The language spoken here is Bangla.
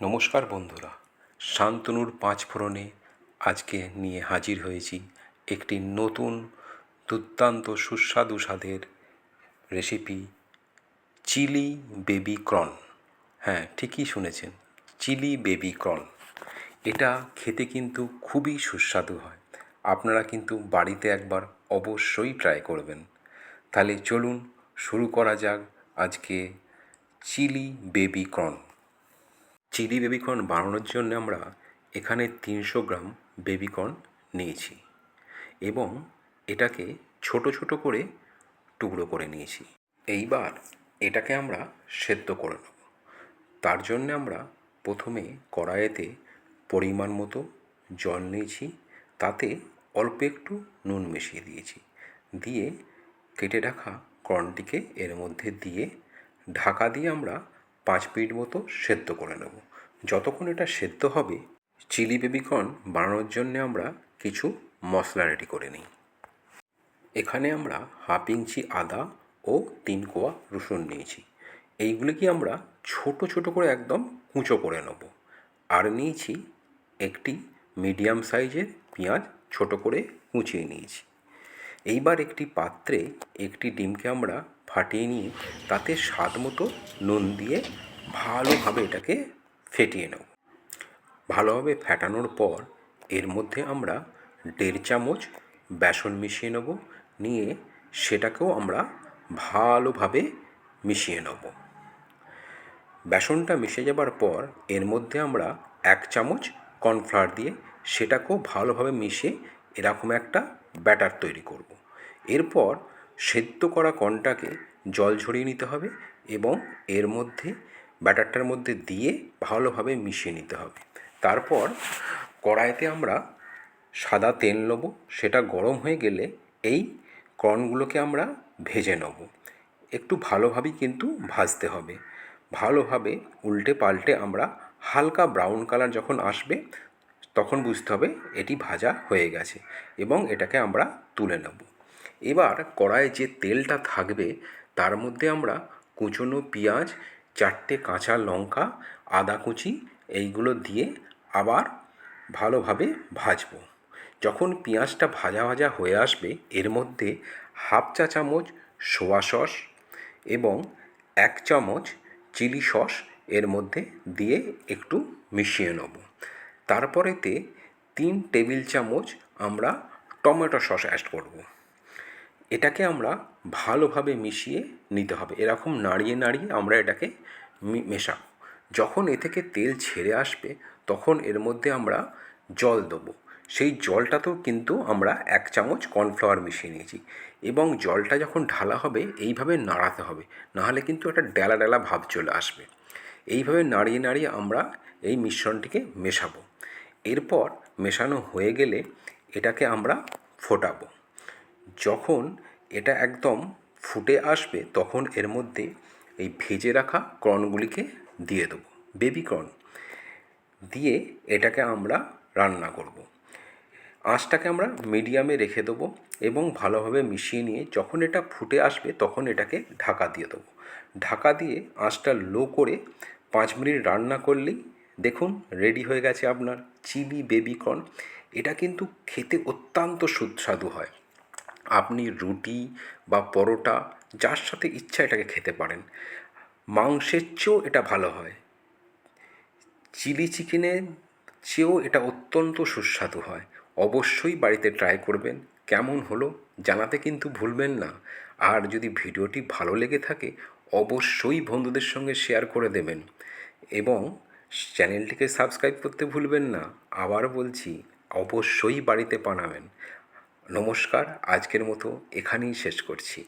নমস্কার বন্ধুরা, শান্তনুর পাঁচ ফোড়নে আজকে নিয়ে হাজির হয়েছি একটি নতুন, দুর্দান্ত সুস্বাদু স্বাদের রেসিপি চিলি বেবি ক্রন। হ্যাঁ ঠিকই শুনেছেন, চিলি বেবি ক্রন। এটা খেতে কিন্তু খুবই সুস্বাদু হয়। আপনারা কিন্তু বাড়িতে একবার অবশ্যই ট্রাই করবেন। তাহলে চলুন শুরু করা যাক আজকে chilli baby corn. Chilli baby corn বানানোর জন্য আমরা এখানে তিনশো গ্রাম বেবিকর্ন নিয়েছি এবং এটাকে ছোট ছোট করে টুকরো করে নিয়েছি। এইবার এটাকে আমরা সেদ্ধ করে নেব। তার জন্য আমরা প্রথমে কড়াইতে পরিমাণ মতো জল নিয়েছি, তাতে অল্প একটু নুন মিশিয়ে দিয়েছি। দিয়ে কেটে রাখা কর্নটিকে এর মধ্যে দিয়ে ঢাকা দিয়ে আমরা পাঁচ মিনিট মতো সেদ্ধ করে নেব। যতক্ষণ এটা সেদ্ধ হবে, চিলি বেবিকর্ন বানানোর জন্য আমরা কিছু মশলা রেডি করে নিই। এখানে আমরা হাফ ইঞ্চি আদা ও তিন কোয়া রসুন নিয়েছি। এইগুলিকে আমরা ছোট ছোট করে একদম কুঁচো করে নেব। আর নিয়েছি একটি মিডিয়াম সাইজের পেঁয়াজ ছোট করে কুঁচিয়ে নিয়েছি। এইবার একটি পাত্রে একটি ডিমকে আমরা ফাটিয়ে নিয়ে তাতে স্বাদ মতো নুন দিয়ে ভালোভাবে এটাকে ফেটিয়ে নেব। ভালোভাবে ফেটানোর পর এর মধ্যে আমরা দেড় চামচ বেসন মিশিয়ে নেব। নিয়ে সেটাকেও আমরা ভালোভাবে মিশিয়ে নেব। বেসনটা মিশে যাবার পর এর মধ্যে আমরা এক চামচ কর্নফ্লাওয়ার দিয়ে সেটাকেও ভালোভাবে মিশিয়ে এরকম একটা ব্যাটার তৈরি করব। এরপর সেদ্ধ করা কর্নটাকে জল ঝরিয়ে নিতে হবে এবং এর মধ্যে ব্যাটারটার মধ্যে দিয়ে ভালোভাবে মিশিয়ে নিতে হবে। তারপর কড়াইতে আমরা সাদা তেল নেব, সেটা গরম হয়ে গেলে এই কর্নগুলোকে আমরা ভেজে নেব। একটু ভালোভাবেই কিন্তু ভাজতে হবে। ভালোভাবে উল্টে পাল্টে আমরা হালকা ব্রাউন কালার যখন আসবে, তখন বুঝতে হবে এটি ভাজা হয়ে গেছে এবং এটাকে আমরা তুলে নেব। এবার কড়াইয়ে যে তেলটা থাকবে, তার মধ্যে আমরা কুচনো পেঁয়াজ চারটে কাঁচা লঙ্কা, আদা কুচি এইগুলো দিয়ে আবার ভালোভাবে ভাজবো। যখন পেঁয়াজটা ভাজা ভাজা হয়ে আসবে, এর মধ্যে হাফ চা চামচ সোয়া সস এবং এক চামচ চিলি সস এর মধ্যে দিয়ে একটু মিশিয়ে নেব। তারপরেতে তিন টেবিল চামচ আমরা টমেটো সস অ্যাড করব। এটাকে আমরা ভালোভাবে মিশিয়ে নিতে হবে। এরকম নাড়িয়ে নাড়িয়ে আমরা এটাকে মেশাবো। যখন এ থেকে তেল ছেড়ে আসবে, তখন এর মধ্যে আমরা জল দেবো। সেই জলটাতেও কিন্তু আমরা এক চামচ কর্নফ্লাওয়ার মিশিয়ে নিয়েছি। এবং জলটা যখন ঢালা হবে, এইভাবে নাড়াতে হবে। নাহলে কিন্তু একটা ডেলা ডেলা ভাব চলে আসবে। এইভাবে নাড়িয়ে নাড়িয়ে আমরা এই মিশ্রণটিকে মেশাবো। এরপর মেশানো হয়ে গেলে এটাকে আমরা ফোটাবো। যখন এটা একদম ফুটে আসবে, তখন এর মধ্যে এই ভেজে রাখা কর্নগুলিকে দিয়ে দেবো বেবি কর্ন দিয়ে এটাকে আমরা রান্না করব। আঁচটাকে আমরা মিডিয়ামে রেখে দেবো এবং ভালোভাবে মিশিয়ে নিয়ে যখন এটা ফুটে আসবে, তখন এটাকে ঢাকা দিয়ে দেবো। ঢাকা দিয়ে আঁচটা লো করে পাঁচ মিনিট রান্না করলেই দেখুন রেডি হয়ে গেছে আপনার চিলি বেবি কর্ন এটা কিন্তু খেতে অত্যন্ত সুস্বাদু হয়। আপনি রুটি বা পরোটা যার সাথে ইচ্ছা এটাকে খেতে পারেন। মাংসের চেয়েও এটা ভালো হয়। চিলি চিকেনের চেয়েও এটা অত্যন্ত সুস্বাদু হয়। অবশ্যই বাড়িতে ট্রাই করবেন। কেমন হলো জানাতে কিন্তু ভুলবেন না। আর যদি ভিডিওটি ভালো লেগে থাকে, অবশ্যই বন্ধুদের সঙ্গে শেয়ার করে দেবেন। এবং চ্যানেলটিকে সাবস্ক্রাইব করতে ভুলবেন না। আবার বলছি, অবশ্যই বাড়িতে বানাবেন। নমস্কার আজকের মতো এখানেই শেষ করছি।